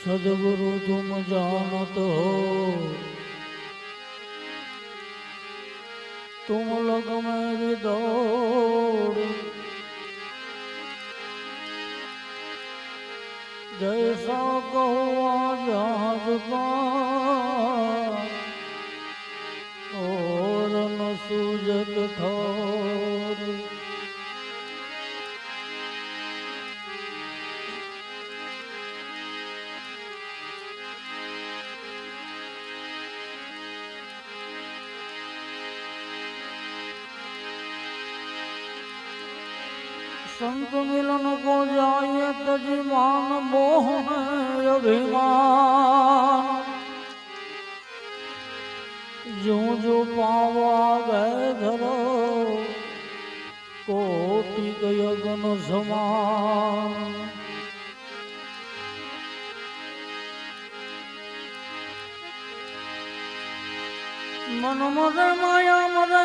સદગુરુ તુમ જાણત હો તુમ લોગ મેરી દોડ જૈસા કહો જહાજ કા और न सूझत ठोर संत मिलन को जाइए तजमान मोह में જું જું પાવા ગય ધરો કોટી ગયો ગનો સમાન મન મરે માયા મરે,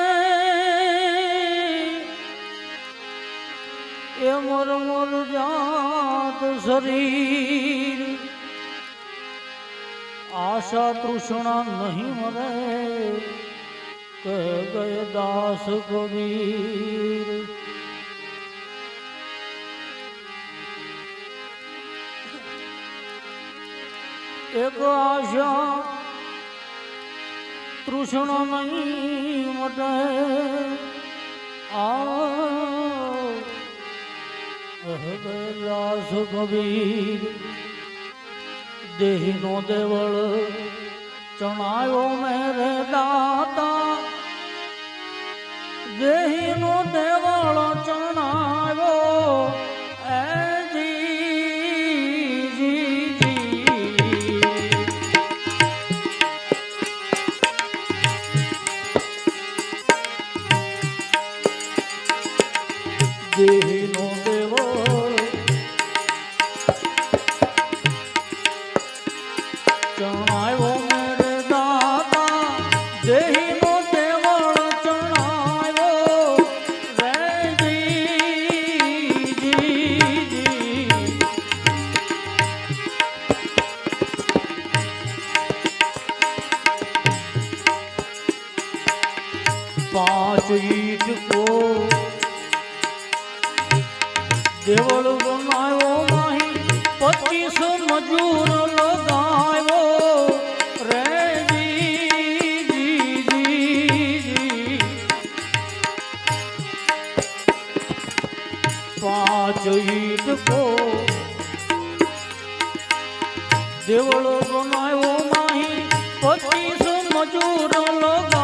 એ મર મર જાત શરીર. આશા તૃષ્ણા નહીં મરે કહે ગયે દાસ કબીર. એક આશા તૃષ્ણા નહીં મટે. આ દાસ કબીર. દેહીનો દેવળ ચણાયો મેરે દાતા. દેહીનો દેવળ ચણાયો પાંચ ઈટ કો. દેવળ બનાવ્યો નહીં. પચીસ મજૂર દેવળ બનાવ્યો માહી પચીસ મજૂર લગાવ્યો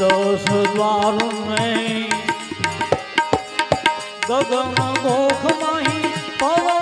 દસ દ્વાર નહીં. ગગન ગોખ નહીં પવન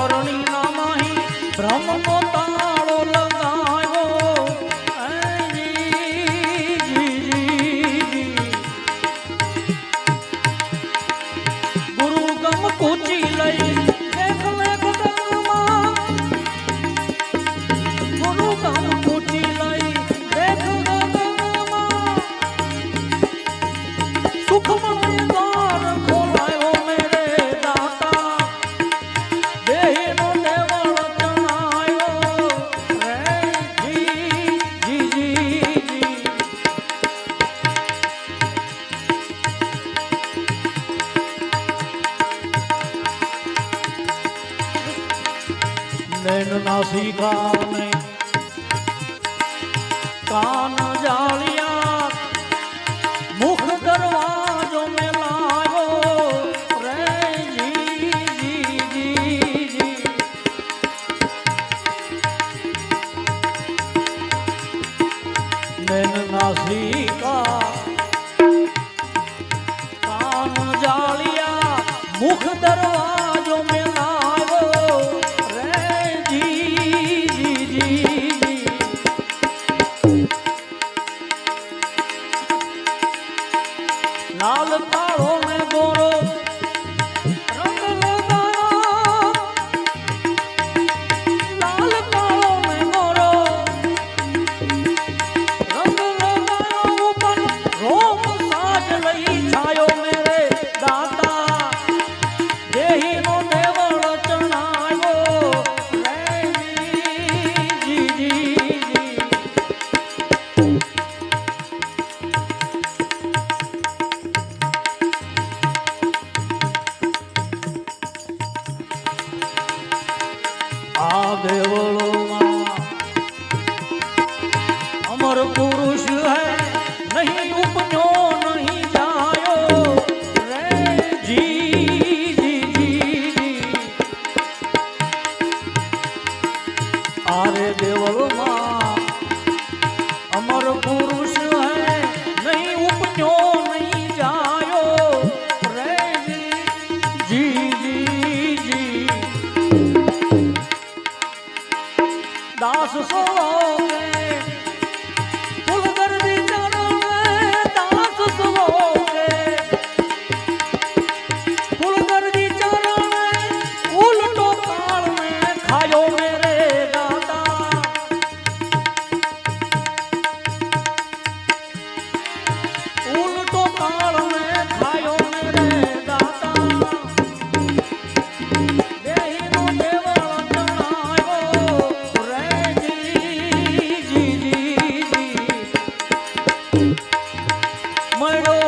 করুণী নমহি ব্রহ্মতা નૈન નાસી કાને કાન જાળિયા મુખ દરવાજો મે લાવ્યો રે જી જી જી જી નૈન નાસી કા કાન જાળિયા મુખ દરવાજો મે લાલ તાળો ને ગોરો જી જી જી. દાસ સોળો